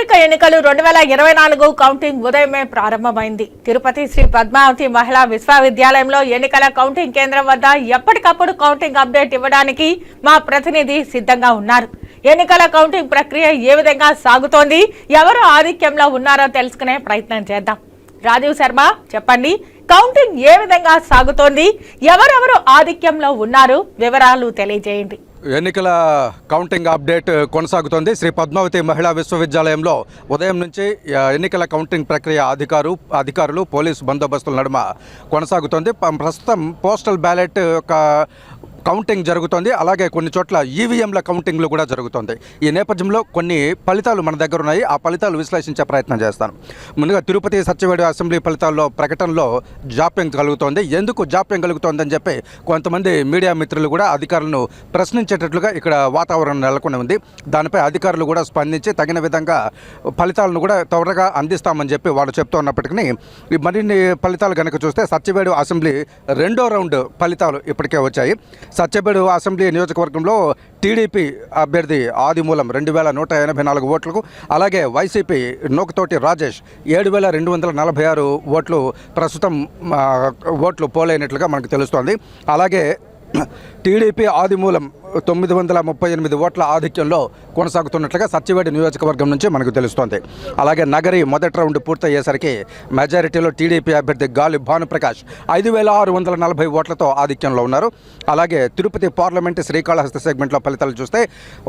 సార్వత్రిక ఎన్నికలు రెండు వేల ఇరవై నాలుగు కౌంటింగ్ ఉదయమే ప్రారంభమైంది. తిరుపతి శ్రీ పద్మావతి మహిళా విశ్వవిద్యాలయంలో ఎన్నికల కౌంటింగ్ కేంద్రం వద్ద ఎప్పటికప్పుడు కౌంటింగ్ అప్డేట్ ఇవ్వడానికి మా ప్రతినిధి సిద్ధంగా ఉన్నారు. ఎన్నికల కౌంటింగ్ ప్రక్రియ ఏ విధంగా సాగుతోంది ఎవరు ఆధిక్యంలో ఉన్నారో తెలుసుకునే ప్రయత్నం చేద్దాం. రాజీవ్ శర్మ చెప్పండి కౌంటింగ్ ఏ విధంగా సాగుతోంది ఎవరెవరు ఆధిక్యంలో ఉన్నారు వివరాలు తెలియజేయండి. ఎన్నికల కౌంటింగ్ అప్డేట్ కొనసాగుతోంది. శ్రీ పద్మావతి మహిళా విశ్వవిద్యాలయంలో ఉదయం నుంచి ఎన్నికల కౌంటింగ్ ప్రక్రియ అధికారు అధికారులు పోలీసు బందోబస్తుల నడుమ కొనసాగుతోంది. ప్రస్తుతం పోస్టల్ బ్యాలెట్ యొక్క కౌంటింగ్ జరుగుతోంది. అలాగే కొన్ని చోట్ల ఈవీఎంల కౌంటింగ్లు కూడా జరుగుతోంది. ఈ నేపథ్యంలో కొన్ని ఫలితాలు మన దగ్గర ఉన్నాయి. ఆ ఫలితాలు విశ్లేషించే ప్రయత్నం చేస్తాను. ముందుగా తిరుపతి సత్యవేడు అసెంబ్లీ ఫలితాల్లో ప్రకటనలో జాప్యం కలుగుతోంది. ఎందుకు జాప్యం కలుగుతోందని చెప్పి కొంతమంది మీడియా మిత్రులు కూడా అధికారులను ప్రశ్నించేటట్లుగా ఇక్కడ వాతావరణం నెలకొని ఉంది. దానిపై అధికారులు కూడా స్పందించి తగిన విధంగా ఫలితాలను కూడా త్వరగా అందిస్తామని చెప్పి వాళ్ళు చెప్తూ ఉన్నప్పటికీ మరిన్ని ఫలితాలు కనుక చూస్తే సత్యవేడు అసెంబ్లీ రెండో రౌండ్ ఫలితాలు ఇప్పటికే వచ్చాయి. సత్యపేడు అసెంబ్లీ నియోజకవర్గంలో టీడీపీ అభ్యర్థి ఆదిమూలం రెండు వేల నూట ఎనభై నాలుగు ఓట్లకు అలాగే వైసీపీ నూకతోటి రాజేష్ ఏడు వేల రెండు వందల నలభై ఆరు ఓట్లు ప్రస్తుతం ఓట్లు పోలైనట్లుగా మనకు తెలుస్తోంది. అలాగే టీడీపీ ఆదిమూలం తొమ్మిది వందల ముప్పై ఎనిమిది ఓట్ల ఆధిక్యంలో కొనసాగుతున్నట్లుగా సత్యవేడి నియోజకవర్గం నుంచి మనకు తెలుస్తోంది. అలాగే నగరి మొదటి రౌండ్ పూర్తయ్యేసరికి మెజారిటీలో టీడీపీ అభ్యర్థి గాలి భానుప్రకాష్ ఐదు వేల ఆరు వందల నలభై ఓట్లతో ఆధిక్యంలో ఉన్నారు. అలాగే తిరుపతి పార్లమెంటు శ్రీకాళహస్తి సెగ్మెంట్లో ఫలితాలు చూస్తే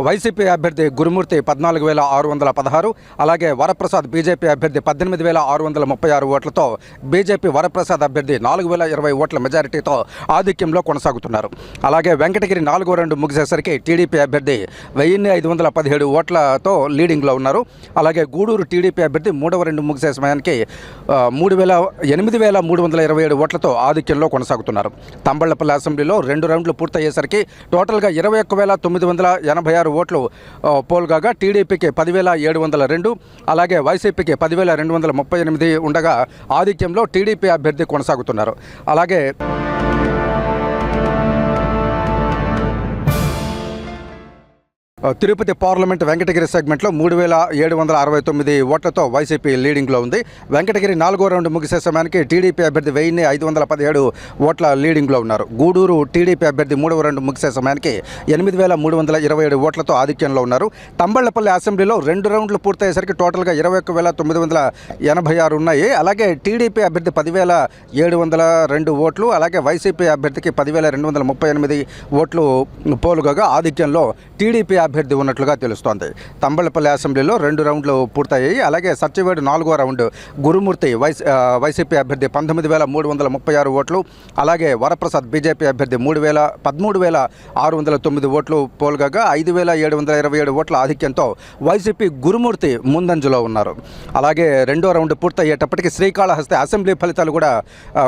వైసీపీ అభ్యర్థి గురుమూర్తి పద్నాలుగు వేల ఆరు వందల పదహారు అలాగే వరప్రసాద్ బీజేపీ అభ్యర్థి పద్దెనిమిది వేల ఆరు వందల ముప్పై ఆరు ఓట్లతో బీజేపీ వరప్రసాద్ అభ్యర్థి నాలుగు వేల ఇరవై ఓట్ల మెజారిటీతో ఆధిక్యంలో కొనసాగుతున్నారు. అలాగే వెంకటగిరి నాలుగో రెండు ముగిసేసరికి టీడీపీ అభ్యర్థి వెయ్యిన్ని ఐదు వందల పదిహేడు ఓట్లతో లీడింగ్లో ఉన్నారు. అలాగే గూడూరు టీడీపీ అభ్యర్థి మూడవ రెండు ముగిసే సమయానికి మూడు వేల ఎనిమిది వేల మూడు వందల ఇరవై ఏడు ఓట్లతో ఆధిక్యంలో కొనసాగుతున్నారు. తంబళ్ళపల్లి అసెంబ్లీలో రెండు రౌండ్లు పూర్తయ్యేసరికి టోటల్గా ఇరవై ఒక్క వేల తొమ్మిది వందల ఎనభై ఆరు ఓట్లు పోల్గాగా టీడీపీకి పదివేల ఏడు వందల రెండు అలాగే వైసీపీకి పదివేల రెండు వందల ముప్పై ఎనిమిది ఉండగా ఆధిక్యంలో టీడీపీ అభ్యర్థి కొనసాగుతున్నారు. అలాగే తిరుపతి పార్లమెంట్ వెంకటగిరి సెగ్మెంట్లో మూడు వేల ఏడు వందల అరవై తొమ్మిది ఓట్లతో వైసీపీ లీడింగ్లో ఉంది. వెంకటగిరి నాలుగో రౌండ్ ముగిసే సమయానికి టీడీపీ అభ్యర్థి వెయ్యిన్ని ఐదు వందల పదిహేడు ఓట్ల లీడింగ్లో ఉన్నారు. గూడూరు టీడీపీ అభ్యర్థి మూడవ రౌండ్ ముగిసే సమయానికి ఎనిమిది వేల మూడు వందల ఇరవై ఏడు ఓట్లతో ఆధిక్యంలో ఉన్నారు. తంబళ్ళపల్లి అసెంబ్లీలో రెండు రౌండ్లు పూర్తయ్యేసరికి టోటల్గా ఇరవై ఒక్క వేల తొమ్మిది వందల ఎనభై ఆరు ఉన్నాయి. అలాగే టీడీపీ అభ్యర్థి పదివేల ఏడు వందల రెండు ఓట్లు అలాగే వైసీపీ అభ్యర్థికి పదివేల రెండు వందల ముప్పై ఎనిమిది ఓట్లు పోలుగా ఆధిక్యంలో టీడీపీ అభ్యర్థి ఉన్నట్లుగా తెలుస్తోంది. తంబళపల్లి అసెంబ్లీలో రెండు రౌండ్లు పూర్తయ్యాయి. అలాగే సత్యవేడు నాలుగో రౌండ్ గురుమూర్తి వైస్ వైసీపీ అభ్యర్థి పంతొమ్మిది వేల మూడు వందల ముప్పై ఆరు ఓట్లు అలాగే వరప్రసాద్ బీజేపీ అభ్యర్థి మూడు వేల పదమూడు వేల ఆరు వందల తొమ్మిది ఓట్లు పోల్గగా ఐదు వేల ఏడు వందల ఇరవై ఏడు ఓట్ల ఆధిక్యంతో వైసీపీ గురుమూర్తి ముందంజలో ఉన్నారు. అలాగే రెండో రౌండ్ పూర్తయ్యేటప్పటికి శ్రీకాళహస్తి అసెంబ్లీ ఫలితాలు కూడా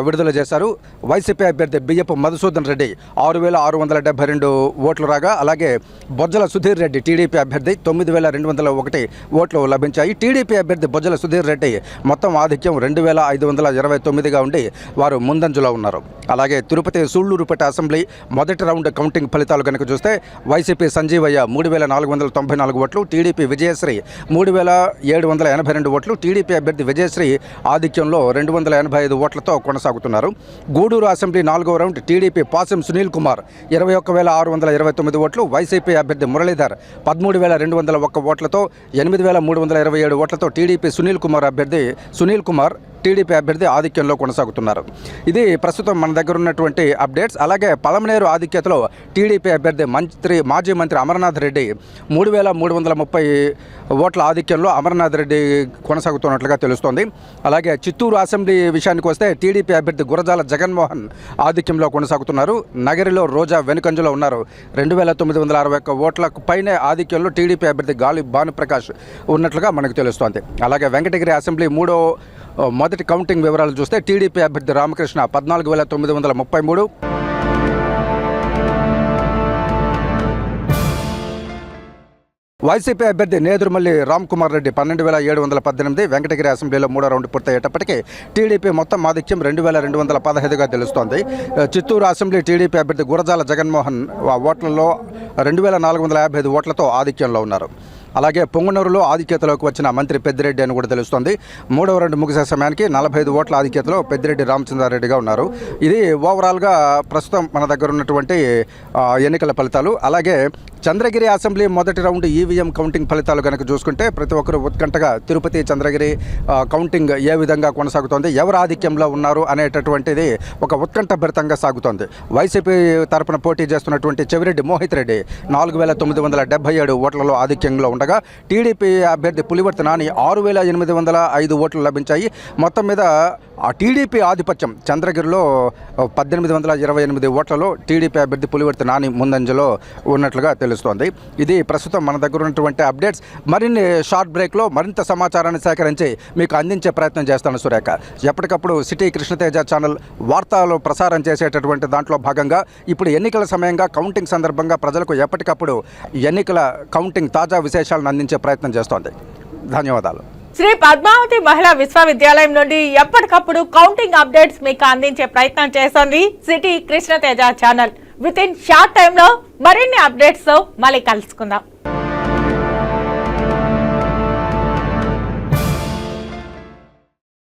విడుదల చేశారు. వైసీపీ అభ్యర్థి బియ్యపు మధుసూదన్ రెడ్డి ఆరు వేల ఆరు వందల డెబ్బై రెండు ఓట్లు రాగా అలాగే బొజ్జల సుధీర్ రెడ్డి టీడీపీ అభ్యర్థి తొమ్మిది వేల రెండు వందల ఒకటి ఓట్లు లభించాయి. టీడీపీ అభ్యర్థి బొజ్జల సుధీర్ రెడ్డి మొత్తం ఆధిక్యం రెండు వేల ఐదు వందల ఇరవై తొమ్మిదిగా ఉండి వారు ముందంజలో ఉన్నారు. అలాగే తిరుపతి సూళ్ళూరుపేట అసెంబ్లీ మొదటి రౌండ్ కౌంటింగ్ ఫలితాలు కనుక చూస్తే వైసీపీ సంజీవయ్య మూడు వేల నాలుగు వందల తొంభై నాలుగు ఓట్లు టీడీపీ విజయశ్రీ మూడు వేల ఏడు వందల ఎనభై రెండు ఓట్లు టీడీపీ అభ్యర్థి విజయశ్రీ ఆధిక్యంలో రెండు వందల ఎనభై ఐదు ఓట్లతో కొనసాగుతున్నారు. గూడూరు అసెంబ్లీ నాలుగో రౌండ్ టీడీపీ పాసం సునీల్ కుమార్ ఇరవై ఒక్క వేల ఆరు వందల ఇరవై తొమ్మిది ఓట్లు వైసీపీ అభ్యర్థి మురళీధర్ పదమూడు వేల రెండు వందల ఒక్క ఓట్లతో ఎనిమిది వేల మూడు వందల ఇరవై ఏడు ఓట్లతో టీడీపీ సునీల్ కుమార్ అభ్యర్థి సునీల్ కుమార్ టీడీపీ అభ్యర్థి ఆధిక్యంలో కొనసాగుతున్నారు. ఇది ప్రస్తుతం మన దగ్గర ఉన్నటువంటి అప్డేట్స్. అలాగే పలమనేరు ఆధిక్యతలో టీడీపీ అభ్యర్థి మంత్రి మాజీ మంత్రి అమర్నాథ్ రెడ్డి మూడు వేల మూడు వందల ముప్పై ఓట్ల ఆధిక్యంలో అమర్నాథ్ రెడ్డి కొనసాగుతున్నట్లుగా తెలుస్తోంది. అలాగే చిత్తూరు అసెంబ్లీ విషయానికి వస్తే టీడీపీ అభ్యర్థి గురజాల జగన్మోహన్ ఆధిక్యంలో కొనసాగుతున్నారు. నగరిలో రోజా వెనుకంజలో ఉన్నారు. రెండు వేల తొమ్మిది వందల అరవై ఒక్క ఓట్లకు పైనే ఆధిక్యంలో టీడీపీ అభ్యర్థి గాలి భానుప్రకాష్ ఉన్నట్లుగా మనకు తెలుస్తోంది. అలాగే వెంకటగిరి అసెంబ్లీ మూడో మొదటి మొదటి కౌంటింగ్ వివరాలు చూస్తే టీడీపీ అభ్యర్థి రామకృష్ణ పద్నాలుగు వేల తొమ్మిది వందల ముప్పై మూడు. వైసీపీ అభ్యర్థి నేదురుమల్లి రామ్ కుమార్ రెడ్డి పన్నెండు వేల ఏడు వందల పద్దెనిమిది వెంకటగిరి అసెంబ్లీలో మూడో రౌండ్ పూర్తయ్యేటప్పటికీ టీడీపీ మొత్తం ఆధిక్యం రెండు వేల రెండు వందల పదహైదుగా తెలుస్తోంది. చిత్తూరు అసెంబ్లీ టీడీపీ అభ్యర్థి గురజాల జగన్మోహన్ ఓట్లలో రెండు వేల నాలుగు వందల యాభై ఐదు ఓట్లతో ఆధిక్యంలో ఉన్నారు. అలాగే పొంగనూరులో ఆధిక్యతలోకి వచ్చిన మంత్రి పెద్దిరెడ్డి అని కూడా తెలుస్తోంది. మూడవ రెండు ముగిసే సమయానికి నలభై ఐదు ఓట్ల ఆధిక్యతలో పెద్దిరెడ్డి రామచంద్రారెడ్డిగా ఉన్నారు. ఇది ఓవరాల్గా ప్రస్తుతం మన దగ్గర ఉన్నటువంటి ఎన్నికల ఫలితాలు. అలాగే చంద్రగిరి అసెంబ్లీ మొదటి రౌండ్ ఈవీఎం కౌంటింగ్ ఫలితాలు కనుక చూసుకుంటే ప్రతి ఒక్కరు ఉత్కంఠగా తిరుపతి చంద్రగిరి కౌంటింగ్ ఏ విధంగా కొనసాగుతోంది ఎవరు ఆధిక్యంలో ఉన్నారు అనేటటువంటిది ఒక ఉత్కంఠభరితంగా సాగుతోంది. వైసీపీ తరపున పోటీ చేస్తున్నటువంటి చెవిరెడ్డి మోహిత్ రెడ్డి నాలుగు వేల తొమ్మిది వందల డెబ్బై ఏడు ఓట్లలో ఆధిక్యంలో ఉండగా టీడీపీ అభ్యర్థి పులివర్తి నాని ఆరు వేల ఎనిమిది వందల ఐదు ఓట్లు లభించాయి. మొత్తం మీద ఆ టీడీపీ ఆధిపత్యం చంద్రగిరిలో పద్దెనిమిది వందల ఇరవై ఎనిమిది ఓట్లలో టీడీపీ అభ్యర్థి పులివర్తి నాని ముందంజలో ఉన్నట్లుగా తెలుసు తెలుస్తోంది ఇది ప్రస్తుతం మన దగ్గర ఉన్నటువంటి అప్డేట్స్. మరిన్ని షార్ట్ బ్రేక్లో మరింత సమాచారాన్ని సేకరించి మీకు అందించే ప్రయత్నం చేస్తాను సురేఖ. ఎప్పటికప్పుడు సిటీ కృష్ణతేజ ఛానల్ వార్తలు ప్రసారం చేసేటటువంటి దాంట్లో భాగంగా ఇప్పుడు ఎన్నికల సమయంగా కౌంటింగ్ సందర్భంగా ప్రజలకు ఎప్పటికప్పుడు ఎన్నికల కౌంటింగ్ తాజా విశేషాలను అందించే ప్రయత్నం చేస్తోంది. ధన్యవాదాలు. శ్రీ పద్మావతి మహిళా విశ్వవిద్యాలయం నుండి ఎప్పటికప్పుడు కౌంటింగ్ అప్డేట్స్ మీకు అందించే ప్రయత్నం చేస్తోంది city Krishnateja channel. With in short టైంలో మరిన్ని అప్డేట్స్తో మళ్ళీ కలుసుకుందాం.